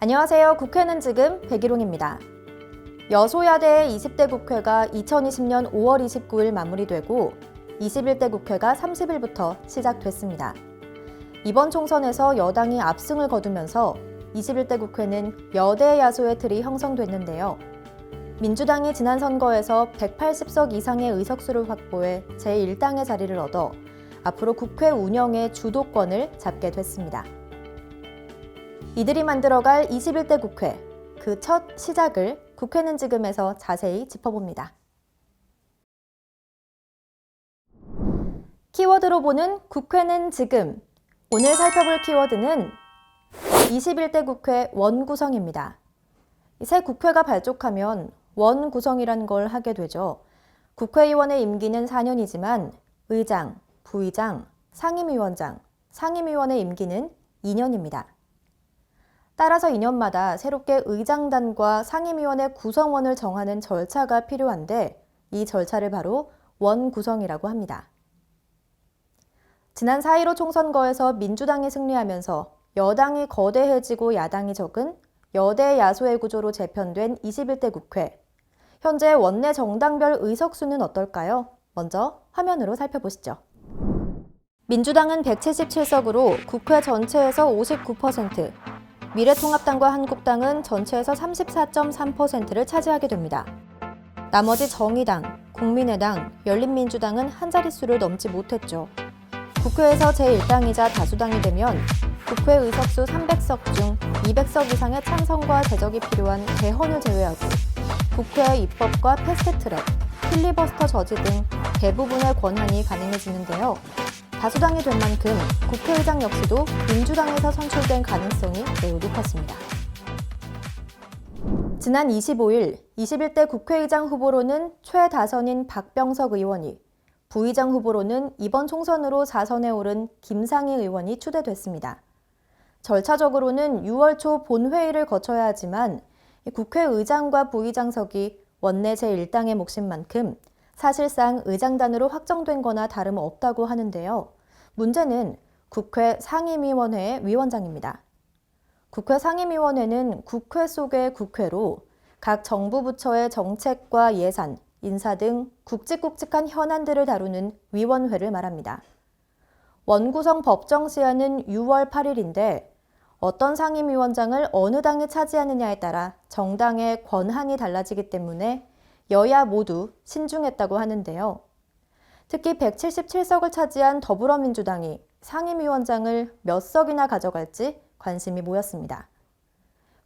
안녕하세요. 국회는 지금 백일홍입니다. 여소야대의 20대 국회가 2020년 5월 29일 마무리되고 21대 국회가 30일부터 시작됐습니다. 이번 총선에서 여당이 압승을 거두면서 21대 국회는 여대 야소의 틀이 형성됐는데요. 민주당이 지난 선거에서 180석 이상의 의석수를 확보해 제1당의 자리를 얻어 앞으로 국회 운영의 주도권을 잡게 됐습니다. 이들이 만들어갈 21대 국회, 그 첫 시작을 국회는 지금에서 자세히 짚어봅니다. 키워드로 보는 국회는 지금. 오늘 살펴볼 키워드는 21대 국회 원구성입니다. 새 국회가 발족하면 원구성이란 걸 하게 되죠. 국회의원의 임기는 4년이지만 의장, 부의장, 상임위원장, 상임위원의 임기는 2년입니다. 따라서 2년마다 새롭게 의장단과 상임위원회 구성원을 정하는 절차가 필요한데 이 절차를 바로 원구성이라고 합니다. 지난 4.15 총선거에서 민주당이 승리하면서 여당이 거대해지고 야당이 적은 여대 야소의 구조로 재편된 21대 국회. 현재 원내 정당별 의석수는 어떨까요? 먼저 화면으로 살펴보시죠. 민주당은 177석으로 국회 전체에서 59%, 미래통합당과 한국당은 전체에서 34.3%를 차지하게 됩니다. 나머지 정의당, 국민의당, 열린민주당은 한 자릿수를 넘지 못했죠. 국회에서 제1당이자 다수당이 되면 국회 의석수 300석 중 200석 이상의 찬성과 제적이 필요한 개헌을 제외하고 국회의 입법과 패스트트랙, 필리버스터 저지 등 대부분의 권한이 가능해지는데요. 다수당이 된 만큼 국회의장 역시도 민주당에서 선출된 가능성이 매우 높았습니다. 지난 25일 21대 국회의장 후보로는 최다선인 박병석 의원이 부의장 후보로는 이번 총선으로 4선에 오른 김상희 의원이 추대됐습니다. 절차적으로는 6월 초 본회의를 거쳐야 하지만 국회의장과 부의장석이 원내 제1당의 몫인 만큼 사실상 의장단으로 확정된 거나 다름없다고 하는데요. 문제는 국회 상임위원회의 위원장입니다. 국회 상임위원회는 국회 속의 국회로 각 정부 부처의 정책과 예산, 인사 등 굵직굵직한 현안들을 다루는 위원회를 말합니다. 원구성 법정 시한은 6월 8일인데 어떤 상임위원장을 어느 당이 차지하느냐에 따라 정당의 권한이 달라지기 때문에 여야 모두 신중했다고 하는데요. 특히 177석을 차지한 더불어민주당이 상임위원장을 몇 석이나 가져갈지 관심이 모였습니다.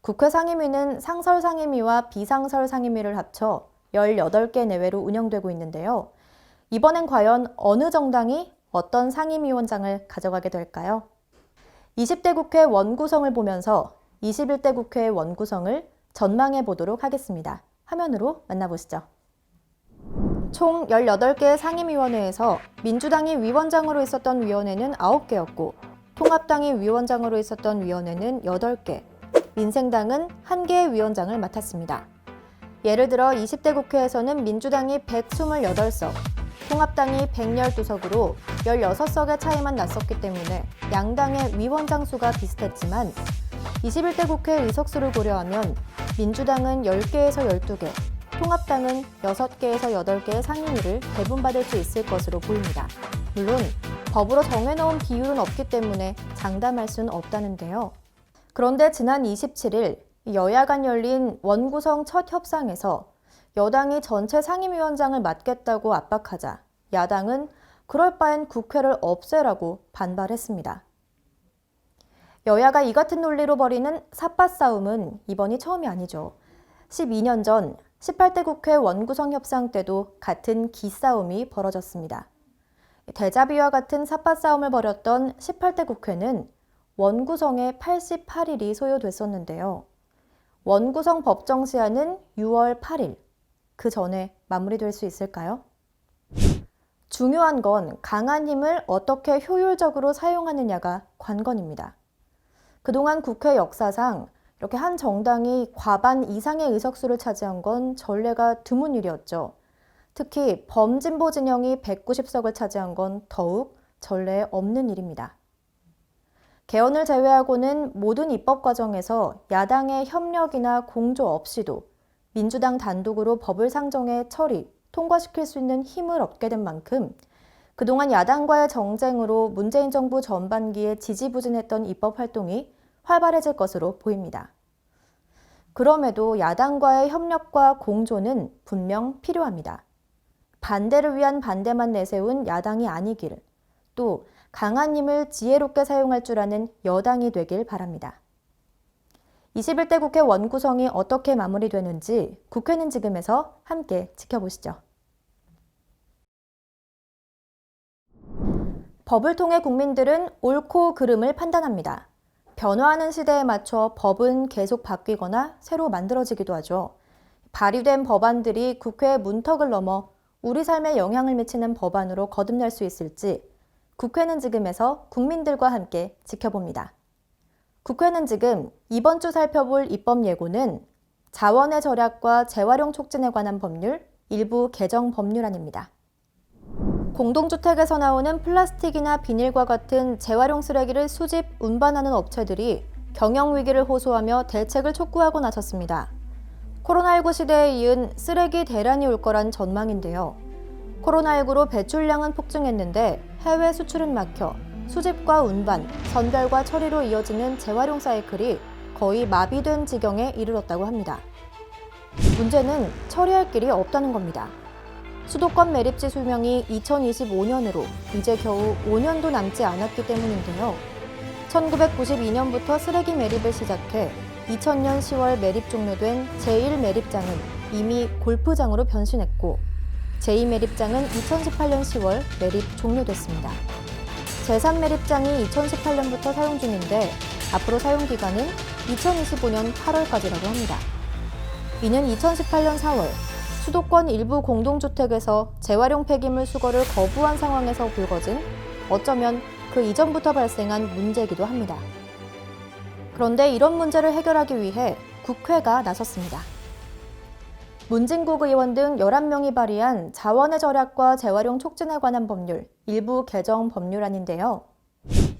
국회 상임위는 상설 상임위와 비상설 상임위를 합쳐 18개 내외로 운영되고 있는데요. 이번엔 과연 어느 정당이 어떤 상임위원장을 가져가게 될까요? 20대 국회 원구성을 보면서 21대 국회의 원구성을 전망해 보도록 하겠습니다. 화면으로 만나보시죠. 총 18개의 상임위원회에서 민주당이 위원장으로 있었던 위원회는 9개였고 통합당이 위원장으로 있었던 위원회는 8개, 민생당은 1개의 위원장을 맡았습니다. 예를 들어 20대 국회에서는 민주당이 128석, 통합당이 112석으로 16석의 차이만 났었기 때문에 양당의 위원장 수가 비슷했지만 21대 국회 의석수를 고려하면 민주당은 10개에서 12개, 통합당은 6개에서 8개의 상임위를 배분받을 수 있을 것으로 보입니다. 물론 법으로 정해놓은 비율은 없기 때문에 장담할 수는 없다는데요. 그런데 지난 27일 여야 간 열린 원구성 첫 협상에서 여당이 전체 상임위원장을 맡겠다고 압박하자 야당은 그럴 바엔 국회를 없애라고 반발했습니다. 여야가 이 같은 논리로 벌이는 삿바 싸움은 이번이 처음이 아니죠. 12년 전 18대 국회 원구성 협상 때도 같은 기싸움이 벌어졌습니다. 대자비와 같은 삿바 싸움을 벌였던 18대 국회는 원구성에 88일이 소요됐었는데요. 원구성 법정 시한은 6월 8일. 그 전에 마무리될 수 있을까요? 중요한 건 강한 힘을 어떻게 효율적으로 사용하느냐가 관건입니다. 그동안 국회 역사상 이렇게 한 정당이 과반 이상의 의석수를 차지한 건 전례가 드문 일이었죠. 특히 범진보 진영이 190석을 차지한 건 더욱 전례 없는 일입니다. 개헌을 제외하고는 모든 입법 과정에서 야당의 협력이나 공조 없이도 민주당 단독으로 법을 상정해 처리, 통과시킬 수 있는 힘을 얻게 된 만큼 그동안 야당과의 정쟁으로 문재인 정부 전반기에 지지부진했던 입법 활동이 활발해질 것으로 보입니다. 그럼에도 야당과의 협력과 공조는 분명 필요합니다. 반대를 위한 반대만 내세운 야당이 아니길, 또 강한 힘을 지혜롭게 사용할 줄 아는 여당이 되길 바랍니다. 21대 국회 원구성이 어떻게 마무리되는지 국회는 지금에서 함께 지켜보시죠. 법을 통해 국민들은 옳고 그름을 판단합니다. 변화하는 시대에 맞춰 법은 계속 바뀌거나 새로 만들어지기도 하죠. 발의된 법안들이 국회의 문턱을 넘어 우리 삶에 영향을 미치는 법안으로 거듭날 수 있을지 국회는 지금에서 국민들과 함께 지켜봅니다. 국회는 지금 이번 주 살펴볼 입법 예고는 자원의 절약과 재활용 촉진에 관한 법률 일부 개정 법률안입니다. 공동주택에서 나오는 플라스틱이나 비닐과 같은 재활용 쓰레기를 수집, 운반하는 업체들이 경영 위기를 호소하며 대책을 촉구하고 나섰습니다. 코로나19 시대에 이은 쓰레기 대란이 올 거란 전망인데요. 코로나19로 배출량은 폭증했는데 해외 수출은 막혀 수집과 운반, 선별과 처리로 이어지는 재활용 사이클이 거의 마비된 지경에 이르렀다고 합니다. 문제는 처리할 길이 없다는 겁니다. 수도권 매립지 수명이 2025년으로 이제 겨우 5년도 남지 않았기 때문인데요. 1992년부터 쓰레기 매립을 시작해 2000년 10월 매립 종료된 제1 매립장은 이미 골프장으로 변신했고 제2 매립장은 2018년 10월 매립 종료됐습니다. 제3 매립장이 2018년부터 사용 중인데 앞으로 사용 기간은 2025년 8월까지라고 합니다. 이는 2018년 4월 수도권 일부 공동주택에서 재활용 폐기물 수거를 거부한 상황에서 불거진 어쩌면 그 이전부터 발생한 문제이기도 합니다. 그런데 이런 문제를 해결하기 위해 국회가 나섰습니다. 문진국 의원 등 11명이 발의한 자원의 절약과 재활용 촉진에 관한 법률 일부 개정 법률안인데요.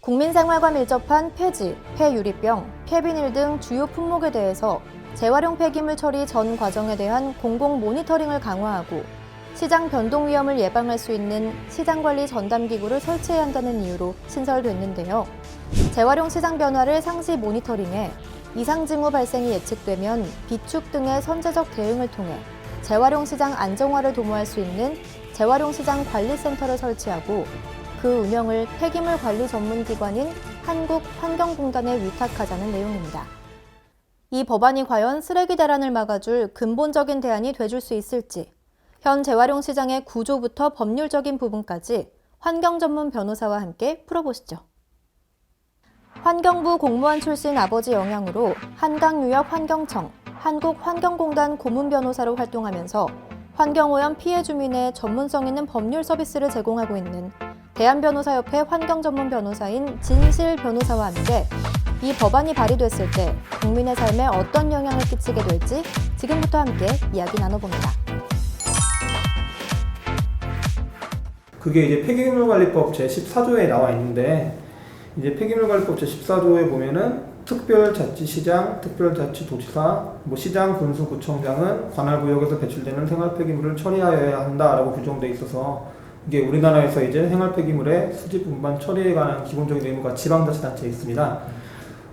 국민 생활과 밀접한 폐지, 폐유리병, 폐비닐 등 주요 품목에 대해서 재활용 폐기물 처리 전 과정에 대한 공공 모니터링을 강화하고 시장 변동 위험을 예방할 수 있는 시장 관리 전담 기구를 설치해야 한다는 이유로 신설됐는데요. 재활용 시장 변화를 상시 모니터링해 이상 징후 발생이 예측되면 비축 등의 선제적 대응을 통해 재활용 시장 안정화를 도모할 수 있는 재활용 시장 관리센터를 설치하고 그 운영을 폐기물 관리 전문 기관인 한국환경공단에 위탁하자는 내용입니다. 이 법안이 과연 쓰레기 대란을 막아줄 근본적인 대안이 돼줄 수 있을지, 현 재활용 시장의 구조부터 법률적인 부분까지 환경 전문 변호사와 함께 풀어보시죠. 환경부 공무원 출신 아버지 영향으로 한강유역 환경청, 한국환경공단 고문 변호사로 활동하면서 환경오염 피해 주민의 전문성 있는 법률 서비스를 제공하고 있는 대한변호사협회 환경전문 변호사인 진실 변호사와 함께 이 법안이 발의됐을 때 국민의 삶에 어떤 영향을 끼치게 될지 지금부터 함께 이야기 나눠봅니다. 그게 이제 폐기물 관리법 제 14조에 나와 있는데 이제 폐기물 관리법 제 14조에 보면은 특별자치시장, 특별자치도지사, 뭐 시장, 군수, 구청장은 관할 구역에서 배출되는 생활 폐기물을 처리하여야 한다라고 규정돼 있어서 이게 우리나라에서 이제 생활 폐기물의 수집, 운반, 처리에 관한 기본적인 의무가 지방자치단체에 있습니다.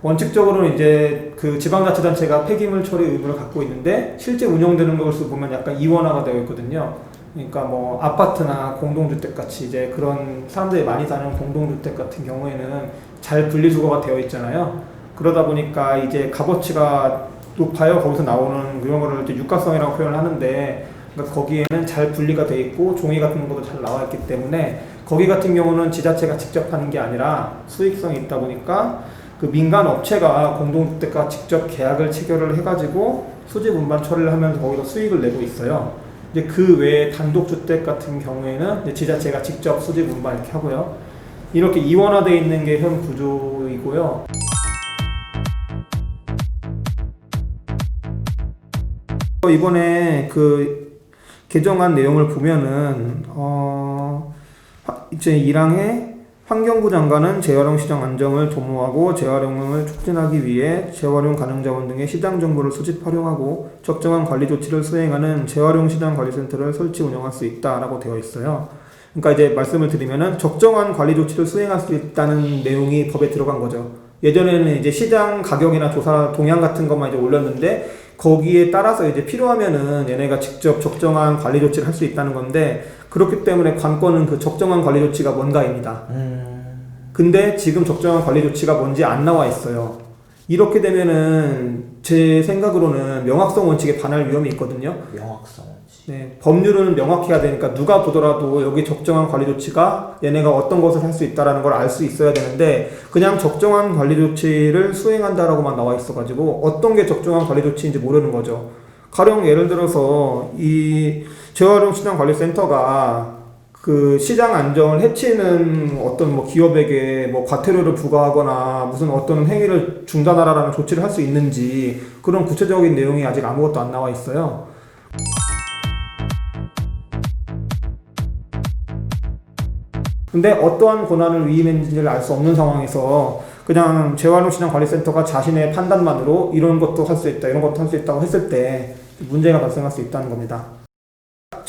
원칙적으로는 이제 그 지방자치단체가 폐기물 처리 의무를 갖고 있는데 실제 운영되는 것을 보면 약간 이원화가 되어 있거든요. 그러니까 뭐 아파트나 공동주택 같이 이제 그런 사람들이 많이 사는 공동주택 같은 경우에는 잘 분리수거가 되어 있잖아요. 그러다 보니까 이제 값어치가 높아요. 거기서 나오는 그런 거를 이제 유가성이라고 표현을 하는데 그러니까 거기에는 잘 분리가 돼 있고 종이 같은 것도 잘 나와 있기 때문에 거기 같은 경우는 지자체가 직접 하는 게 아니라 수익성이 있다 보니까 그 민간 업체가 공동주택과 직접 계약을 체결을 해가지고 수집 운반 처리를 하면서 거기서 수익을 내고 있어요. 이제 그 외에 단독주택 같은 경우에는 지자체가 직접 수집 운반 이렇게 하고요. 이렇게 이원화되어 있는 게 현 구조이고요. 이번에 그 개정안 내용을 보면은 어 화- 이제 1항에 환경부 장관은 재활용 시장 안정을 도모하고 재활용을 촉진하기 위해 재활용 가능 자원 등의 시장 정보를 수집 활용하고 적정한 관리 조치를 수행하는 재활용 시장 관리센터를 설치 운영할 수 있다라고 되어 있어요. 그러니까 이제 말씀을 드리면은 적정한 관리 조치를 수행할 수 있다는 내용이 법에 들어간 거죠. 예전에는 이제 시장 가격이나 조사 동향 같은 것만 이제 올렸는데 거기에 따라서 이제 필요하면은 얘네가 직접 적정한 관리 조치를 할 수 있다는 건데 그렇기 때문에 관건은 그 적정한 관리 조치가 뭔가입니다. 근데 지금 적정한 관리 조치가 뭔지 안 나와 있어요. 이렇게 되면은 제 생각으로는 명확성 원칙에 반할 위험이 있거든요. 명확성 원칙. 네, 법률은 명확해야 되니까 누가 보더라도 여기 적정한 관리 조치가 얘네가 어떤 것을 할 수 있다라는 걸 알 수 있어야 되는데 그냥 적정한 관리 조치를 수행한다라고만 나와 있어가지고 어떤 게 적정한 관리 조치인지 모르는 거죠. 가령 예를 들어서 이 재활용 시장 관리 센터가 그 시장 안정을 해치는 어떤 뭐 기업에게 뭐 과태료를 부과하거나 무슨 어떤 행위를 중단하라라는 조치를 할 수 있는지 그런 구체적인 내용이 아직 아무것도 안 나와 있어요. 근데 어떠한 권한을 위임했는지를 알 수 없는 상황에서 그냥 재활용 시장 관리센터가 자신의 판단만으로 이런 것도 할 수 있다, 이런 것도 할 수 있다고 했을 때 문제가 발생할 수 있다는 겁니다.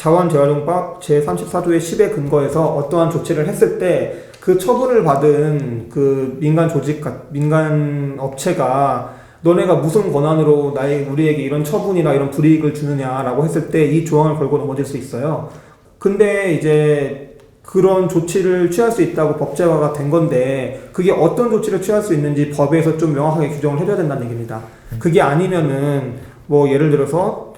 자원재활용법 제34조의 10에 근거해서 어떠한 조치를 했을 때 그 처분을 받은 그 민간 조직, 같- 민간 업체가 너네가 무슨 권한으로 나의 우리에게 이런 처분이나 이런 불이익을 주느냐라고 했을 때 이 조항을 걸고 넘어질 수 있어요. 근데 이제 그런 조치를 취할 수 있다고 법제화가 된 건데 그게 어떤 조치를 취할 수 있는지 법에서 좀 명확하게 규정을 해줘야 된다는 얘기입니다. 그게 아니면은 뭐 예를 들어서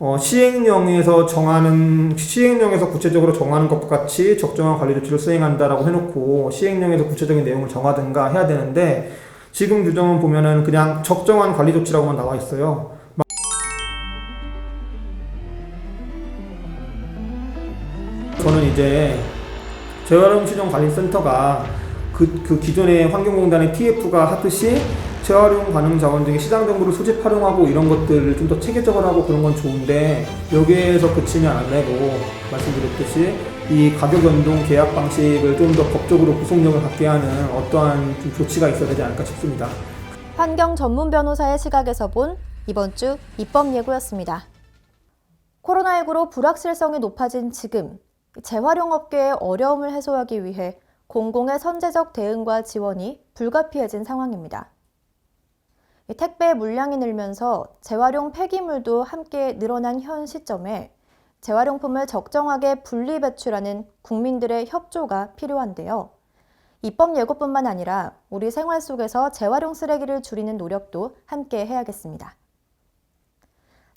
어, 시행령에서 정하는 시행령에서 구체적으로 정하는 것과 같이 적정한 관리 조치를 수행한다라고 해놓고 시행령에서 구체적인 내용을 정하든가 해야 되는데 지금 규정은 보면은 그냥 적정한 관리 조치라고만 나와 있어요. 저는 이제 재활용 시정 관리센터가 그, 그 기존의 환경공단의 TF가 하듯이 재활용 가능 자원 등의 시장 정보를 수집 활용하고 이런 것들을 좀 더 체계적으로 하고 그런 건 좋은데 여기에서 그치면 안 되고 말씀드렸듯이 이 가격 연동 계약 방식을 좀 더 법적으로 구속력을 갖게 하는 어떠한 좀 조치가 있어야 되지 않을까 싶습니다. 환경 전문 변호사의 시각에서 본 이번 주 입법 예고였습니다. 코로나19로 불확실성이 높아진 지금 재활용 업계의 어려움을 해소하기 위해 공공의 선제적 대응과 지원이 불가피해진 상황입니다. 이 택배 물량이 늘면서 재활용 폐기물도 함께 늘어난 현 시점에 재활용품을 적정하게 분리 배출하는 국민들의 협조가 필요한데요. 입법 예고뿐만 아니라 우리 생활 속에서 재활용 쓰레기를 줄이는 노력도 함께 해야겠습니다.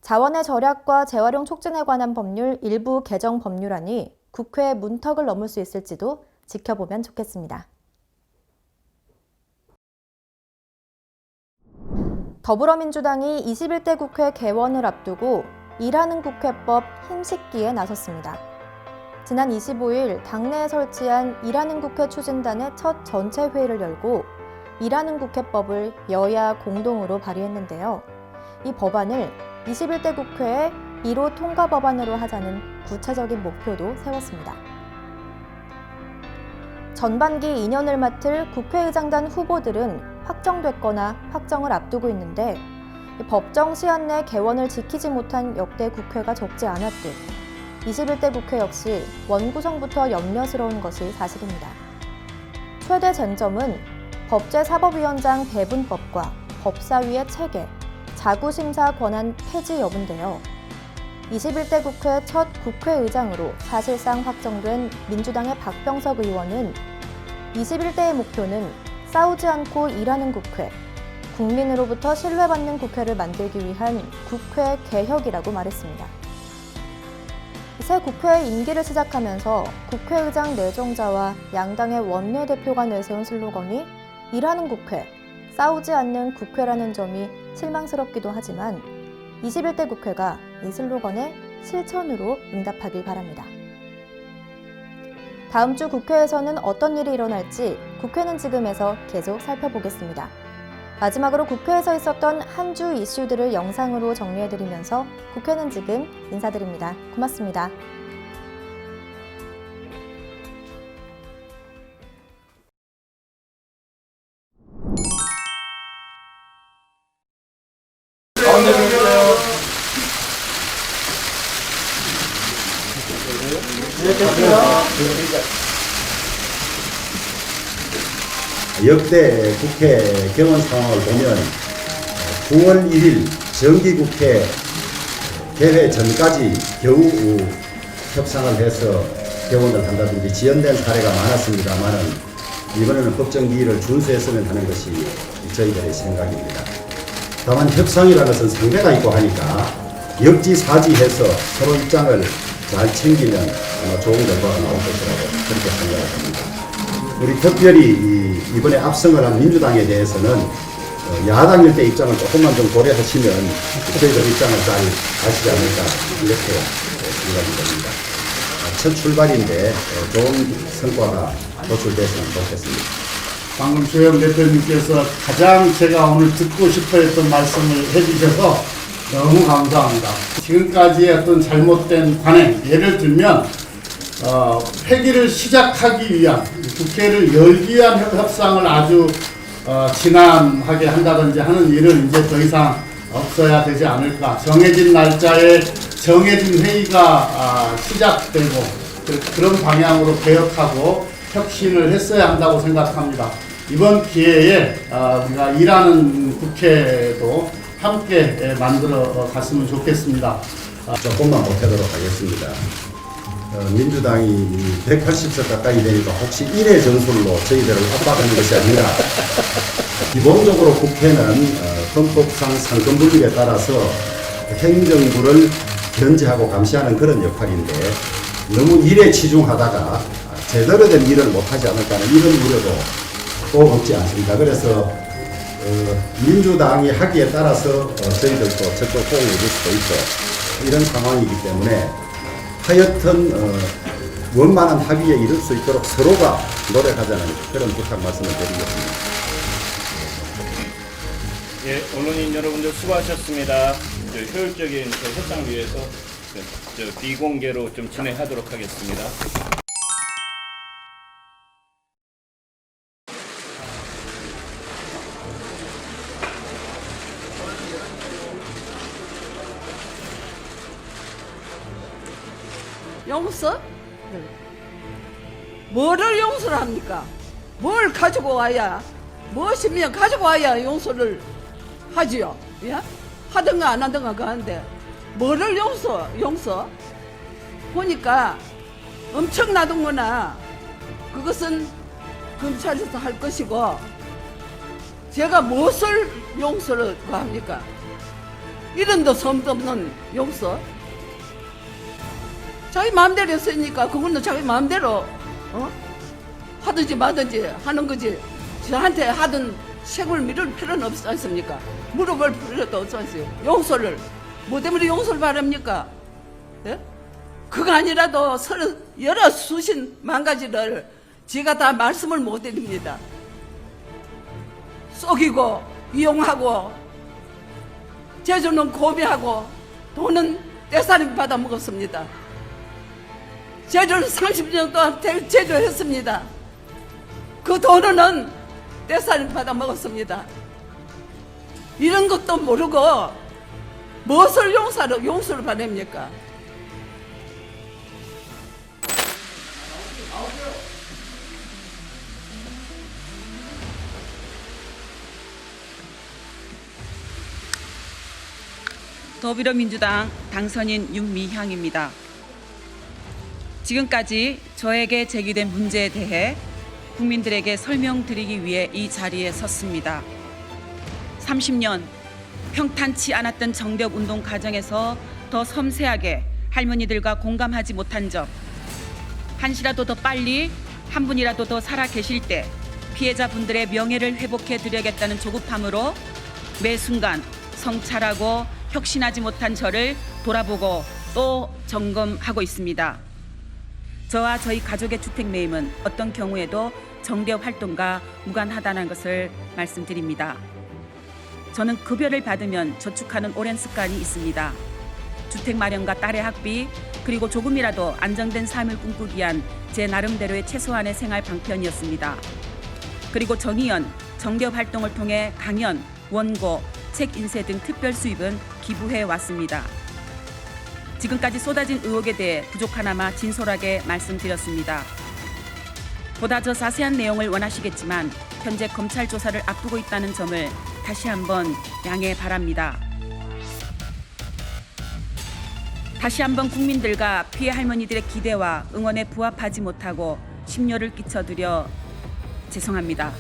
자원의 절약과 재활용 촉진에 관한 법률 일부 개정 법률안이 국회 문턱을 넘을 수 있을지도 지켜보면 좋겠습니다. 더불어민주당이 21대 국회 개원을 앞두고 일하는 국회법 힘싣기에 나섰습니다. 지난 25일 당내에 설치한 일하는 국회 추진단의 첫 전체 회의를 열고 일하는 국회법을 여야 공동으로 발의했는데요. 이 법안을 21대 국회의 1호 통과 법안으로 하자는 구체적인 목표도 세웠습니다. 전반기 2년을 맡을 국회의장단 후보들은 확정됐거나 확정을 앞두고 있는데 이 법정 시한 내 개원을 지키지 못한 역대 국회가 적지 않았듯 21대 국회 역시 원구성부터 염려스러운 것이 사실입니다. 최대 쟁점은 법제사법위원장 배분법과 법사위의 체계, 자구심사 권한 폐지 여부인데요. 21대 국회 첫 국회의장으로 사실상 확정된 민주당의 박병석 의원은 21대의 목표는 싸우지 않고 일하는 국회, 국민으로부터 신뢰받는 국회를 만들기 위한 국회 개혁이라고 말했습니다. 새 국회의 임기를 시작하면서 국회의장 내정자와 양당의 원내대표가 내세운 슬로건이 일하는 국회, 싸우지 않는 국회라는 점이 실망스럽기도 하지만 21대 국회가 이 슬로건에 실천으로 응답하길 바랍니다. 다음 주 국회에서는 어떤 일이 일어날지 국회는 지금에서 계속 살펴보겠습니다. 마지막으로 국회에서 있었던 한 주 이슈들을 영상으로 정리해드리면서 국회는 지금 인사드립니다. 고맙습니다. 안녕하세요. 안녕하세요. 역대 국회 경원 상황을 보면 9월 1일 정기국회 개회 전까지 겨우 협상을 해서 개원을 한다든지 지연된 사례가 많았습니다만은 이번에는 법정기일을 준수했으면 하는 것이 저희들의 생각입니다. 다만 협상이라는 것은 상대가 있고 하니까 역지사지해서 서로 입장을 잘 챙기면 아마 좋은 결과가 나올 것이라고 그렇게 생각을 합니다. 우리 특별히 이- 이번에 압승을 한 민주당에 대해서는 어, 야당일 때 입장을 조금만 좀 고려하시면 저희들 입장을 잘 아시지 않을까 이렇게 어, 생각이 됩니다. 아, 첫 출발인데 어, 좋은 성과가 도출됐으면 좋겠습니다. 방금 조영 대표님께서 가장 제가 오늘 듣고 싶어 했던 말씀을 해주셔서 너무 감사합니다. 지금까지의 어떤 잘못된 관행, 예를 들면, 어, 폐기를 시작하기 위한, 국회를 열기 위한 협상을 아주 어, 진한하게 한다든지 하는 일은 이제 더 이상 없어야 되지 않을까. 정해진 날짜에 정해진 회의가 아, 시작되고 그- 그런 방향으로 개혁하고 혁신을 했어야 한다고 생각합니다. 이번 기회에 아, 우리가 일하는 국회도 함께 예, 만들어 갔으면 좋겠습니다. 조금만 보태도록 하겠습니다. 어, 민주당이 180석 가까이 되니까 혹시 1회 전술로 저희들을 압박하는 것이 아니라 기본적으로 국회는 어, 헌법상 상권 분립에 따라서 행정부를 견제하고 감시하는 그런 역할인데 너무 일에 치중하다가 아, 제대로 된 일을 못하지 않을까 하는 이런 우려도 또 없지 않습니다. 그래서 어, 민주당이 하기에 따라서 어, 저희들도 적극 호응해 줄 수도 있고 이런 상황이기 때문에 하여튼 어, 원만한 합의에 이를 수 있도록 서로가 노력하자는 그런 부탁 말씀을 드리겠습니다. 예, 언론인 여러분들 수고하셨습니다. 저 효율적인 저 협상 위해서 저, 저 비공개로 좀 진행하도록 하겠습니다. 용서? 뭐를 용서를 합니까? 뭘 가지고 와야 무엇이면 가지고 와야 용서를 하지요. 예? 하든가 안 하든가 그하는데 뭐를 용서? 용서? 보니까 엄청나던 거나 그것은 검찰에서 할 것이고 제가 무엇을 용서를 합니까? 이런 도 섬도 없는 용서? 자기 마음대로 했으니까 그거는 자기 마음대로 어? 하든지 마든지 하는 거지 저한테 하든 책을 미룰 필요는 없지 않습니까? 물어볼 필요도 없지 않습니까? 용서를 뭐 때문에 용서를 바랍니까? 예? 그거 아니라도 여러 수십 만 가지를 제가 다 말씀을 못 드립니다. 속이고 이용하고 제주는 고비하고 돈은 떼살림 받아 먹었습니다. 제주를 30년 동안 대- 제조했습니다. 그 돈은 떼살림 받아 먹었습니다. 이런 것도 모르고 무엇을 용서를 용서를 바랍니까? 더불어민주당 당선인 윤미향입니다. 지금까지 저에게 제기된 문제에 대해 국민들에게 설명드리기 위해 이 자리에 섰습니다. 30년 평탄치 않았던 정력 운동 과정에서 더 섬세하게 할머니들과 공감하지 못한 점, 한시라도 더 빨리 한 분이라도 더 살아 계실 때 피해자분들의 명예를 회복해 드려야겠다는 조급함으로 매 순간 성찰하고 혁신하지 못한 저를 돌아보고 또 점검하고 있습니다. 저와 저희 가족의 주택 매입은 어떤 경우에도 정대 활동과 무관하다는 것을 말씀드립니다. 저는 급여를 받으면 저축하는 오랜 습관이 있습니다. 주택 마련과 딸의 학비 그리고 조금이라도 안정된 삶을 꿈꾸기 위한 제 나름대로의 최소한의 생활 방편이었습니다. 그리고 정의연 정대업 활동을 통해 강연, 원고, 책 인쇄 등 특별 수입은 기부해 왔습니다. 지금까지 쏟아진 의혹에 대해 부족하나마 진솔하게 말씀드렸습니다. 보다 더 자세한 내용을 원하시겠지만 현재 검찰 조사를 앞두고 있다는 점을 다시 한번 양해 바랍니다. 다시 한번 국민들과 피해 할머니들의 기대와 응원에 부합하지 못하고 심려를 끼쳐드려 죄송합니다.